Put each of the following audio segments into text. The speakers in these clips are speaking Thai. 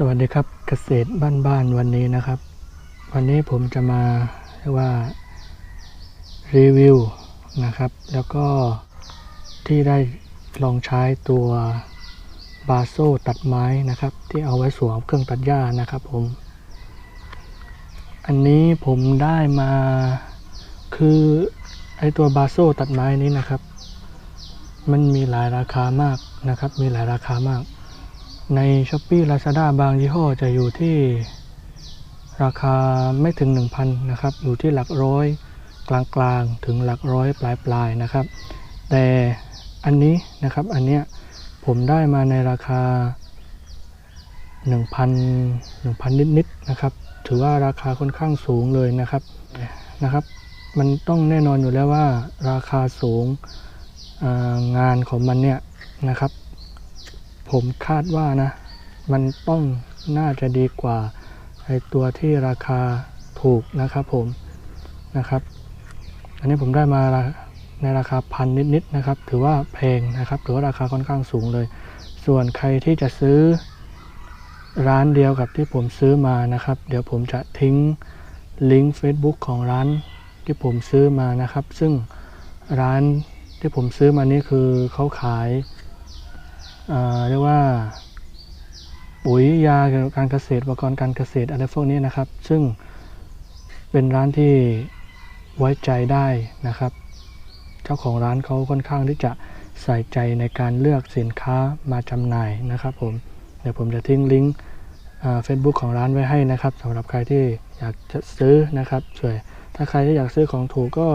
สวัสดีครับเกษตรบ้านๆวันนี้นะครับ วันนี้ผมจะมาเรียกว่ารีวิวนะครับ แล้วก็ที่ได้ลองใช้ตัวบาโซตัดไม้นะครับ ที่เอาไว้สวมเครื่องตัดหญ้านะครับผม อันนี้ผมได้มาคือไอตัวบาโซตัดไม้นี้นะครับ มันมีหลายราคามากนะครับ มีหลายราคามาก ใน s h อ p e e Lazada บางยี่ห้อจะอยู่ที่ราคาไม่ถึง 1,000 นะครับ อยู่ที่หลักร้อยกลางๆ ถึงหลักร้อยปลายๆ นะครับ แต่อันนี้นะครับ อันเนี้ยผมได้มาในราคา 1,000 1,000 นิดๆ นะครับ ถือว่าราคาค่อนข้างสูงเลยนะครับ นะครับ มันต้องแน่นอนอยู่แล้วว่าราคาสูงงานของมันเนี่ยนะครับ ผมคาดว่านะ มันต้องน่าจะดีกว่าไอตัวที่ราคาถูกนะครับผมนะครับ อันนี้ผมได้มาในราคาพันนิดๆนะครับ ถือว่าแพงนะครับถือว่าราคาค่อนข้างสูงเลย ส่วนใครที่จะซื้อร้านเดียวกับที่ผมซื้อมานะครับ เดี๋ยวผมจะทิ้งลิงก์ Facebook ของร้านที่ผมซื้อมานะครับ ซึ่งร้านที่ผมซื้อมานี่คือเขาขาย เรียกว่าปุ๋ยยาเกี่ยวกับการเกษตรอุปกรณ์การเกษตรอะไรพวกนี้นะครับ ซึ่งเป็นร้านที่ไว้ใจได้นะครับ เจ้าของร้านเขาค่อนข้างที่จะใส่ใจในการเลือกสินค้ามาจำหน่ายนะครับ ผมเดี๋ยวผมจะทิ้งลิงก์เฟซบุ๊กของร้านไว้ให้นะครับสำหรับใครที่อยากจะซื้อนะครับช่วยถ้าใครที่อยากซื้อของถูกก็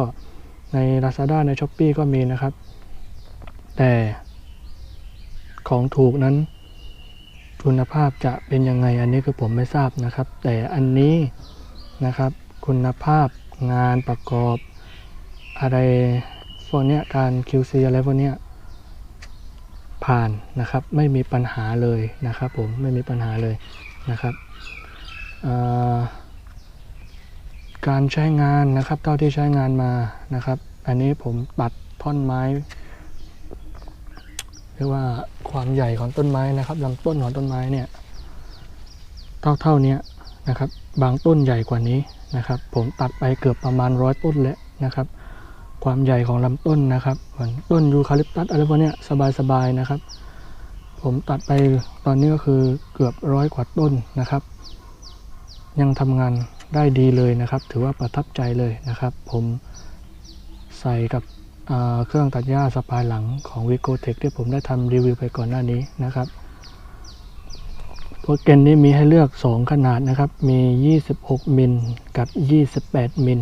ใน Lazada ใน s h อ p e e ก็มีนะครับ แต่ ของถูกนั้นคุณภาพจะเป็นยังไงอันนี้คือผมไม่ทราบนะครับ แต่อันนี้นะครับ คุณภาพงานประกอบ อะไรพวกเนี้ยการ QC อะไรพวกเนี้ยผ่านนะครับ ไม่มีปัญหาเลยนะครับ ผมไม่มีปัญหาเลยนะครับการใช้งานนะครับ เท่าที่ใช้งานมานะครับ อันนี้ผมตัดท่อนไม้ เรียกว่าความใหญ่ของต้นไม้นะครับลำต้นของต้นไม้เนี่ยเท่าเท่าๆนี้นะครับ บางต้นใหญ่กว่านี้นะครับ ผมตัดไปเกือบประมาณร้อยต้นแล้วนะครับ ความใหญ่ของลำต้นนะครับเหมือนต้นยูคาลิปตัสอะไรพวกเนี้ยสบายๆนะครับ ผมตัดไปตอนนี้ก็คือเกือบร้อยกว่าต้นนะครับ ยังทำงานได้ดีเลยนะครับ ถือว่าประทับใจเลยนะครับ ผมใส่กับ เครื่องตัดหญ้าสปายหลังของ v i g o t e c h ที่ผมได้ทำรีวิวไปก่อนหน้านี้นะครับตัวเกนนี้มีให้เลือก 2 ขนาดนะครับ มี 26 มิลกับ 28 มิล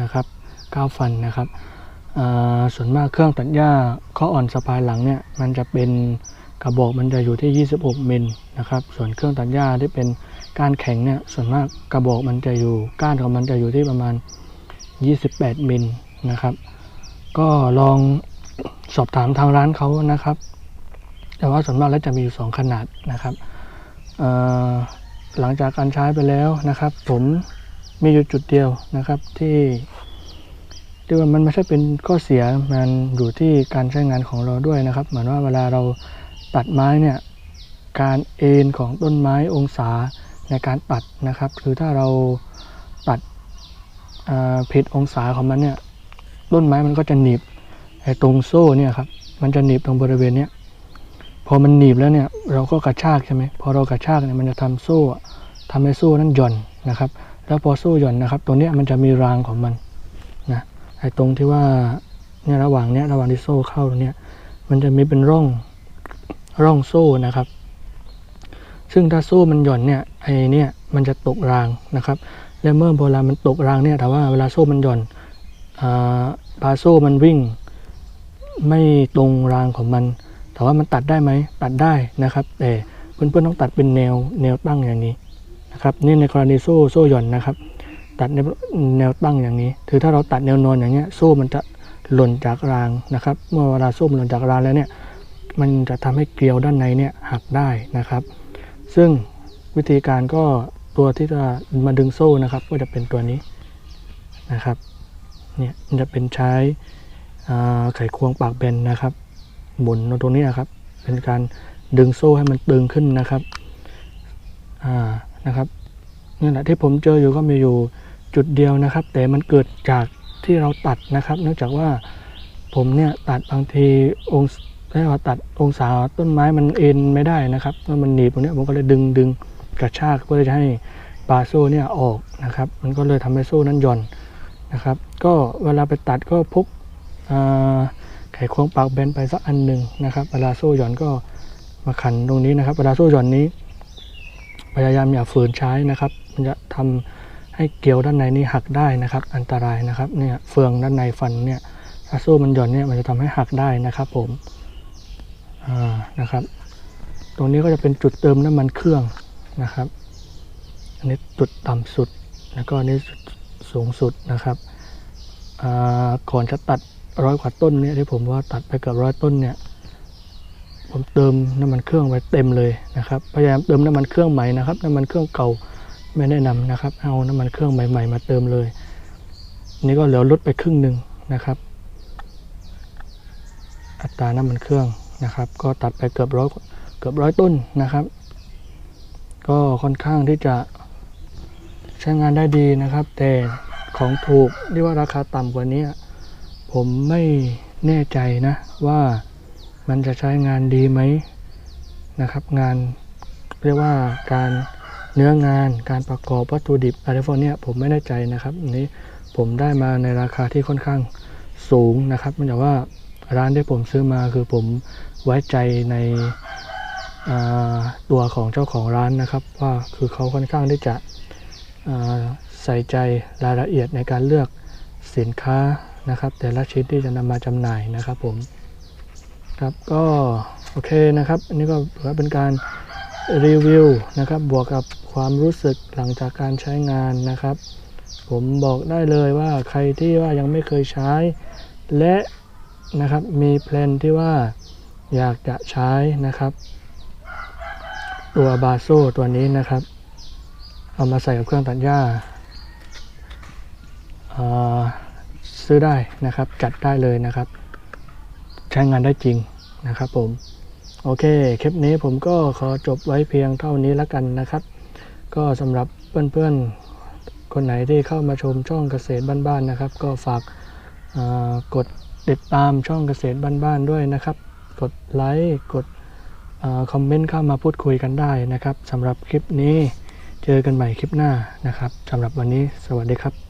นะครับ9ฟันนะครับส่วนมากเครื่องตัดหญ้าข้ออ่อนสปายหลังเนี่ยมันจะเป็นกระบอกมันจะอยู่ที่ 26 มิลนะครับ ส่วนเครื่องตัดหญ้าที่เป็นก้านแข็งเนี่ยส่วนมากกระบอกมันจะอยู่ก้านของมันจะอยู่ที่ประมาณ 28 มิลนะครับ ก็ลองสอบถามทางร้านเขานะครับ แต่ว่าส่วนมากแล้วจะมีอยู่สองขนาดนะครับหลังจากการใช้ไปแล้วนะครับผมมีอยู่จุดเดียวนะครับที่ที่ว่ามันไม่ใช่เป็นข้อเสียมันอยู่ที่การใช้งานของเราด้วยนะครับ เหมือนว่าเวลาเราตัดไม้เนี่ยการเอ็นของต้นไม้องศาในการตัดนะครับ คือถ้าเราตัดผิดองศาของมันเนี่ย ต้นไม้มันก็จะหนีบไอ้ตรงโซ่เนี่ยครับ มันจะหนีบตรงบริเวณเนี้ยพอมันหนีบแล้วเนี่ยเราก็กระชากใช่ไหมพอเรากระชากเนี่ยมันจะทำโซ่อะทำให้โซ่นั้นหย่อนนะครับ แล้วพอโซ่หย่อนนะครับตรงเนี้ยมันจะมีรางของมันนะไอ้ตรงที่ว่าเนี่ยระหว่างเนี้ยระหว่างที่โซ่เข้าตรงเนี้ยมันจะมีเป็นร่องร่องโซ่นะครับ ซึ่งถ้าโซ่มันหย่อนเนี่ยไอ้เนี่ยมันจะตกรางนะครับ และเมื่อเวลามันตกรางเนี่ยแต่ว่าเวลาโซ่มันหย่อน ปลาโซ่มันวิ่ง ไม่ตรงรางของมันแต่ว่ามันตัดได้ไหมตัดได้นะครับ แต่เพื่อนๆต้องตัดเป็นแนวแนวตั้งอย่างนี้นะครับนี่ในกรณีโซ่โซ่หย่อนนะครับ ตัดในแนวตั้งอย่างนี้ถือถ้าเราตัดแนวนอนอย่างเงี้ยโซ่มันจะหล่นจากรางนะครับ เมื่อเวลาโซ่มันหล่นจากรางแล้วเนี่ยมันจะทำให้เกลียวด้านในเนี่ยหักได้นะครับ ซึ่งวิธีการก็ตัวที่จะมาดึงโซ่นะครับ ก็จะเป็นตัวนี้นะครับ เนี่ยมันจะเป็นใช้ไขควงปากเบนนะครับหมุนตรงนี้นะครับ เป็นการดึงโซ่ให้มันตึงขึ้นนะครับอ่านะครับนี่แหละที่ผมเจออยู่ก็มีอยู่จุดเดียวนะครับ แต่มันเกิดจากที่เราตัดนะครับ เนื่องจากว่าผมเนี่ยตัดบางทีองศเราตัดองศาต้นไม้มันเอ็นไม่ได้นะครับแล้วมันหนีบตรงนี้ผมก็เลยดึงดึงกระชากเพื่อจะให้ปลาโซ่เนี่ยออกนะครับ มันก็เลยทำให้โซ่นั้นหย่อน นะครับ ก็เวลาไปตัดก็พกไขควงปากแบนไปสักอันหนึ่งนะครับเวลาโซ่หย่อนก็มาขันตรงนี้นะครับเวลาโซ่หย่อนนี้พยายามอย่าฝืนใช้นะครับ มันจะทำให้เกลียวด้านในนี้หักได้นะครับ อันตรายนะครับเนี่ยเฟืองด้านในฟันเนี่ยถ้าโซ่มันหย่อนเนี่ยมันจะทำให้หักได้นะครับ ผมอ่านะครับ ตรงนี้ก็จะเป็นจุดเติมน้ำมันเครื่องนะครับ อันนี้จุดต่ำสุดแล้วก็อันนี้จุด สูงสุดนะครับก่อนจะตัดร้อยกว่าต้นเนี่ยที่ผมว่าตัดไปเกือบร้อยต้นเนี่ยผมเติมน้ำมันเครื่องไว้เต็มเลยนะครับพยายามเติมน้ำมันเครื่องใหม่นะครับน้ำมันเครื่องเก่าไม่แนะนำนะครับ เอาน้ำมันเครื่องใหม่ๆ มาเติมเลย นี่ก็เหลือลดไปครึ่งหนึ่งนะครับ อัตราน้ำมันเครื่องนะครับ ก็ตัดไปเกือบร้อยเกือบร้อยต้นนะครับ ก็ค่อนข้างที่จะ ช้งานได้ดีนะครับ แต่ของถูกที่ว่าราคาต่ำกว่านี้ ผมไม่แน่ใจนะว่ามันจะใช้งานดีไหมนะครับ งานเรียกว่าการเนื้องานการประกอบวัตถุดิบอะไรพวกนี้ผมไม่แน่ใจนะครับอันนี้ผมได้มาในราคาที่ค่อนข้างสูงนะครับมันจะว่าร้านที่ผมซื้อมาคือผมไว้ใจในตัวของเจ้าของร้านนะครับ ว่าคือเขาค่อนข้างที่จะ ใส่ใจรายละเอียดในการเลือกสินค้านะครับ แต่ละชิ้นที่จะนำมาจำหน่ายนะครับผมครับก็โอเคนะครับ อันนี้ก็ถือว่าเป็นการรีวิวนะครับ บวกกับความรู้สึกหลังจากการใช้งานนะครับ ผมบอกได้เลยว่าใครที่ว่ายังไม่เคยใช้ และนะครับมีแพลนที่ว่าอยากจะใช้นะครับ ตัวบาโซตัวนี้นะครับ เอามาใส่กับเครื่องตัดหญ้าซื้อได้นะครับ จัดได้เลยนะครับ ใช้งานได้จริงนะครับผม โอเค คลิปนี้ผมก็ขอจบไว้เพียงเท่านี้แล้วกันนะครับ ก็สำหรับเพื่อนๆ คนไหนที่เข้ามาชมช่องเกษตรบ้านๆนะครับ ก็ฝากากดติดตามช่องเกษตรบ้านๆด้วยนะครับ กดไลค์กดคอมเมนต์เข้ามาพูดคุยกันได้นะครับสำหรับคลิปนี้ เจอกันใหม่คลิปหน้านะครับสำหรับวันนี้สวัสดีครับ